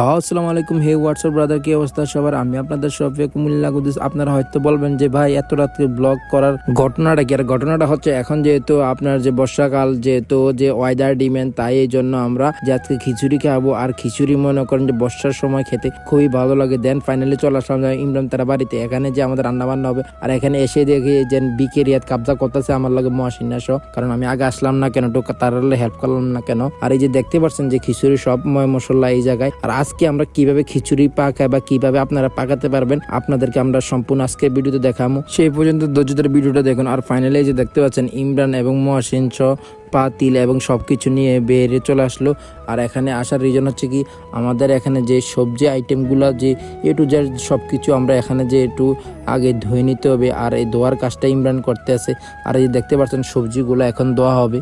আসসালামু আলাইকুম। হে WhatsApp brother কি অবস্থা সবার? আমি আপনাদের শফিক কুমিল্লা কুদ্দুস আপনারা হয়তো বলবেন যে ভাই, এত রাত্রে ব্লগ করার ঘটনাটা কি? আর ঘটনাটা হচ্ছে এখন যেহেতু আপনার যে বর্ষাকাল, যেহেতু যে ওয়েদার ডিমেন্ড তাই এই জন্য আমরা যে আজকে খিচুড়ি খাব। আর খিচুড়ি মনে করেন যে বর্ষার সময় খেতে খুবই ভালো লাগে। দেন ফাইনালি চলে আসলাম ইমরান তারা বাড়িতে। এখানে যে আমাদের রান্নাবান্না হবে। আর এখানে এসে দেখি যে বিকে রিয়াদ কাবজা করতেছে আমার লাগে মহাসিনা সহ। কারণ আমি আগে আসলাম না কেন? তার হেল্প করলাম না কেন? আর এই যে দেখতে পাচ্ছেন যে খিচুড়ি সব মশলা এই জায়গায়। আর আজকে আমরা কীভাবে খিচুড়ি পাকাই বা কীভাবে আপনারা পাকাতে পারবেন, আপনাদেরকে আমরা সম্পূর্ণ আজকে ভিডিওতে দেখাবো সেই পর্যন্ত ধৈর্যদের ভিডিওটা দেখুন। আর ফাইনালি যে দেখতে পাচ্ছেন, ইমরান এবং মহাসিন ছ পা তিল এবং সব কিছু নিয়ে বেরিয়ে চলে আসলো। আর এখানে আসার রিজন হচ্ছে কি, আমাদের এখানে যে সবজি আইটেমগুলো যে এ টু জেড সব কিছু আমরা এখানে যে একটু আগে ধুয়ে নিতে হবে। আর এই ধোয়ার কাজটা ইমরান করতে আছে। আর এই দেখতে পাচ্ছেন, সবজিগুলো এখন ধোয়া হবে।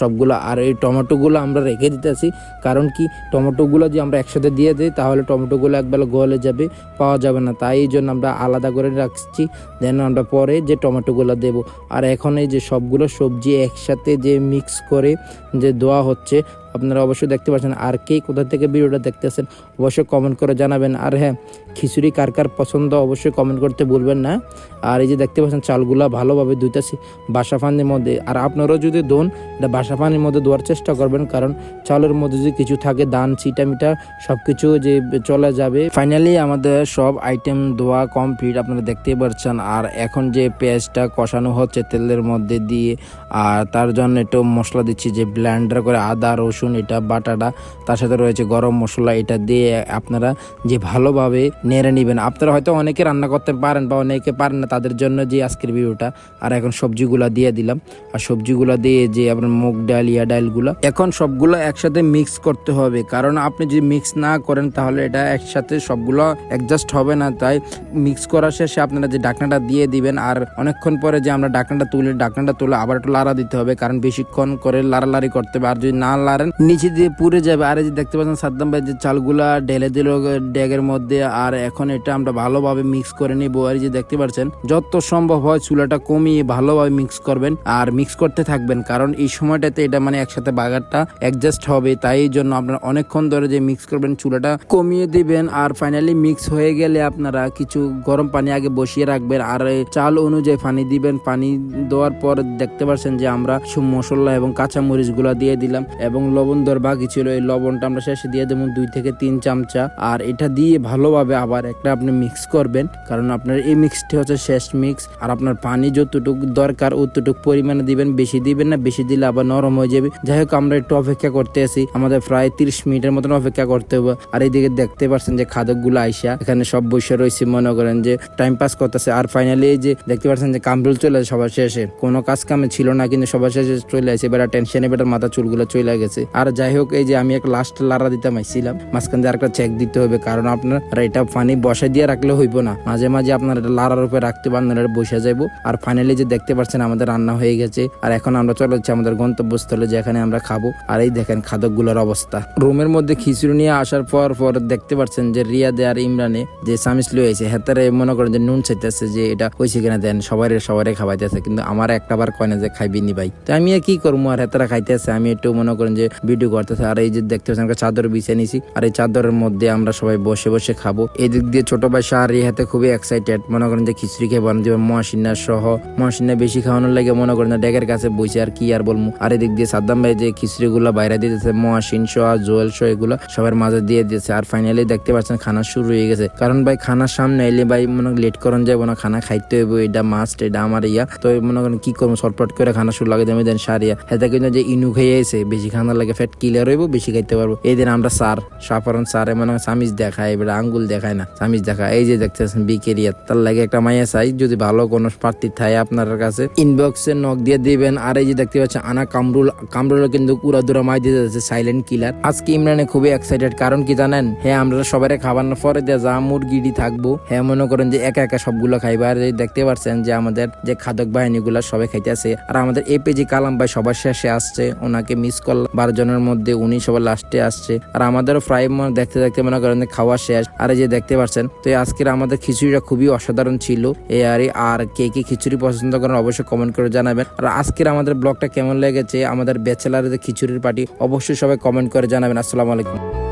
সবগুলো, আর এই টমেটোগুলো আমরা রেখে দিতে দিতেছি কারণ কি, টমেটোগুলো যে আমরা একসাথে দিয়ে দিই, তাহলে টমেটোগুলো একবেলা গলে যাবে, পাওয়া যাবে না। তাই এই জন্য আমরা আলাদা করে রাখছি দেন আমরা পরে যে টমেটোগুলো দেব। আর এখন এই যে সবগুলো সবজি একসাথে যে মিক্স করে যে দোয়া হচ্ছে। আপনারা অবশ্যই দেখতে পাচ্ছেন আর কে কোথা থেকে ভিডিওটা দেখতেছেন, অবশ্যই কমেন্ট করে জানাবেন। আর হ্যাঁ খিচুড়ি কার কার পছন্দ অবশ্যই কমেন্ট করতে ভুলবেন না। আর এই যে দেখতে পাচ্ছেন চালগুলা ভালোভাবে ধুইতেছি বাসা পানির মধ্যে। আর আপনারাও যদি দোন এটা বাসা পানির মধ্যে ধোয়ার চেষ্টা করবেন, কারণ চালের মধ্যে যদি কিছু থাকে দান চিটা মিটা সব কিছু যে চলে যাবে। ফাইনালি আমাদের সব আইটেম ধোয়া কমপ্লিট আপনারা দেখতেই পাচ্ছেন। আর এখন যে পেঁয়াজটা কষানো হচ্ছে তেলের মধ্যে দিয়ে, আর তার জন্য একটু মশলা দিচ্ছি, যে ব্ল্যান্ডার করে আদা, রসুন এটা বাটাটা, তার সাথে রয়েছে গরম মশলা, এটা দিয়ে আপনারা যে ভালোভাবে নেড়ে নেবেন। আপনারা হয়তো অনেকে রান্না করতে পারেন বা অনেকে পারেন না, তাদের জন্য যে আজকের ভিডিওটা, আর এখন সবজিগুলা দিয়ে দিলাম। আর সবজিগুলা দিয়ে যে আপনার মুগ ডাল, ইয়া ডালগুলা, এখন সবগুলো একসাথে মিক্স করতে হবে। কারণ আপনি যদি মিক্স না করেন, তাহলে এটা একসাথে সবগুলো অ্যাডজাস্ট হবে না। তাই মিক্স করা শেষে আপনারা যে ডাকনাটা দিয়ে দিবেন, আর অনেকক্ষণ পরে যে আমরা ডাকনাটা তুলে ডাকনাটা তুলে আবার একটু লাড়া দিতে হবে। কারণ বেশিক্ষণ করে লাড়ালাড়ি করতে হবে। আর যদি না লাড়েন নিচে দিয়ে পুড়ে যাবে। আর এই যে দেখতে পাচ্ছেন সাদ্দাম ভাই যে চালগুলা ঢেলে দিল ড্যাগের মধ্যে, আর এখন এটা আমরা ভালোভাবে মিক্স করে নিবো। আর যে দেখতে পাচ্ছেন, যত সম্ভব হয় চুলাটা কমিয়ে ভালোভাবে মিক্স করবেন আর মিক্স করতে থাকবেন। কারণ এই সময়টাতে এটা মানে একসাথে বাগারটা অ্যাডজাস্ট হবে। তাই জন্য আপনারা অনেকক্ষণ ধরে যে মিক্স করবেন, চুলাটা কমিয়ে দিবেন। আর ফাইনালি মিক্স হয়ে গেলে আপনারা কিছু গরম পানি আগে বসিয়ে রাখবেন। আর চাল অনুযায়ী পানি দিবেন। পানি দেওয়ার পর দেখতে পাচ্ছেন যে আমরা মশলা এবং কাঁচা মরিচগুলা দিয়ে দিলাম এবং লবণ দর বাকি ছিল, এই লবণটা আমরা শেষে দিয়ে দেবো দুই থেকে তিন চামচা। আর এটা দিয়ে ভালোভাবে আবার একটা আপনি মিক্স করবেন, কারণ আপনার এই মিক্সটি হচ্ছে শেষ মিক্স আর আপনার পানি যতটুকু দরকার অতটুকু পরিমাণে দিবেন, বেশি দিবেন না, বেশি দিলে আবার নরম হয়ে যাবে। যাই হোক, আমরা একটু অপেক্ষা করতে আছি, আমাদের প্রায় তিরিশ মিনিটের মতন অপেক্ষা করতে হবে। আর এইদিকে দেখতে পাচ্ছেন যে খাদকগুলো আইসা, এখানে সব বসে রয়েছে, মনে করেন যে টাইম পাস করতেছে। আর ফাইনালি যে দেখতে পাচ্ছেন যে কামরুল চলে আসে সবার শেষে। কোনো কাজ কামে ছিল না, কিন্তু সবার শেষে চলে আসে। এবার টেনশনে বেটার মাথা চুলগুলো চলে গেছে। আর যাই হোক এই যে আমি এক লাস্ট লারা দিতে মাইছিলাম, মাঝখান দিয়ে আরেকটা চেক দিতে হবে, কারণ আপনার এটা পানি বসে দিয়ে রাখলে হইব না। মাঝে মাঝে আপনার এটা লারার উপরে রাখতে পারেন এটা বসে যাব আর ফাইনালি যে দেখতে পাচ্ছেন, আমাদের রান্না হয়ে গেছে। আর এখন আমরা চলে যাচ্ছি আমাদের গন্তব্যস্থলে, যেখানে আমরা খাব। আর এই দেখেন খাদকগুলোর অবস্থা। রুমের মধ্যে খিচুড়ি নিয়ে আসার পর পর দেখতে পাচ্ছেন যে রিয়াদে আর ইমরানে যে সামিস লিয়ে হয়েছে হেতারে মনে করেন যে নুন চাইতেছে যে এটা হয়েছে কিনা, দেন সবাই সবাই খাওয়াইতেছে। কিন্তু আমার একটা বার কয় না যে খাইবি নি ভাই। তো আমি কি করব? আর হেতারা খাইতেছে। আমি একটু মনে করেন যে ভিডিও করতেছে। আর এই যে দেখতে পাচ্ছেন একটা চাদর বিছিয়ে নিছি। আর এই চাদরের মধ্যে আমরা সবাই বসে বসে খাব। এদিক দিয়ে ছোট ভাই শাহরি হাতে খুবই এক্সাইটেড মনে করেন যে খিচুড়ি খেয়ে বানাতে হবে মহাসিন্না সহ। মহাসিন্না বেশি খাওয়ানোর লাগে মনে করেন যে ডেকের কাছে বসে আর কি আর বলব আর এদিক দিয়ে সাদ্দাম ভাই যে খিচুড়ি গুলো বাইরে দিতেছে, মহাসিন সহ, জোয়েল সহ, এগুলো সবার মাঝে দিয়ে দিয়েছে। আর ফাইনালি দেখতে পাচ্ছেন খানা শুরু হয়ে গেছে। কারণ ভাই খানার সামনে এলে ভাই মনে লেট করন যাব না, খানা খাইতে হইব, এটা মাস্ট এটা আমার ইয়া। তো মনে করেন কি করব শর্টপট করে খানা শুরু লাগে দেন সারিয়া হেতে কিন্তু যে ইনু খেয়ে এসে বেশি খানা ফ্যাট ক্লিয়ার হইব, বেশি খাইতে পারব। এই দিন আমরা সার সাফারন সারে মনে হয় সামিজ দেখায়, এবার আঙ্গুল দেখায় না সামিজ দেখা এই যে দেখতেছেন বিকেরিয়া তার লাগে একটা মাইয়া চাই, যদি ভালো কোনো প্রার্থী থাকে আপনার কাছে ইনবক্সে নক দিয়ে দিবেন। আর এই যে দেখতে পাচ্ছেন, আনা কামরুল কামরুল কিন্তু পুরা দূরা মাই দিয়ে যাচ্ছে সাইলেন্ট কিলার আজকে ইমরানে খুবই এক্সাইটেড কারণ কি জানেন হ্যাঁ আমরা সবাই খাবার পরে দিয়ে যা মুরগিটি থাকব। হ্যাঁ মনে করেন যে একা একা সবগুলো খাইবে, আর দেখতে পাচ্ছেন যে আমাদের যে খাদক বাহিনীগুলো সবাই খাইতেছে, আর আমাদের এপিজি কালাম ভাই সবার শেষে আসছে, ওনাকে মিস করলাম জনের মধ্যে উনি সবার লাস্টে আসছে। আর আমাদেরও প্রায় মনে দেখতে দেখতে মনে করেন খাওয়া শেষ। আর এই যে দেখতে পাচ্ছেন, তো আজকের আমাদের খিচুড়িটা খুবই অসাধারণ ছিল। এই আর আর কে কে খিচুড়ি পছন্দ করেন অবশ্যই কমেন্ট করে জানাবেন। আর আজকের আমাদের ব্লগটা কেমন লেগেছে, আমাদের ব্যাচেলারের খিচুড়ির পার্টি অবশ্যই সবাই কমেন্ট করে জানাবেন। আসসালামু আলাইকুম।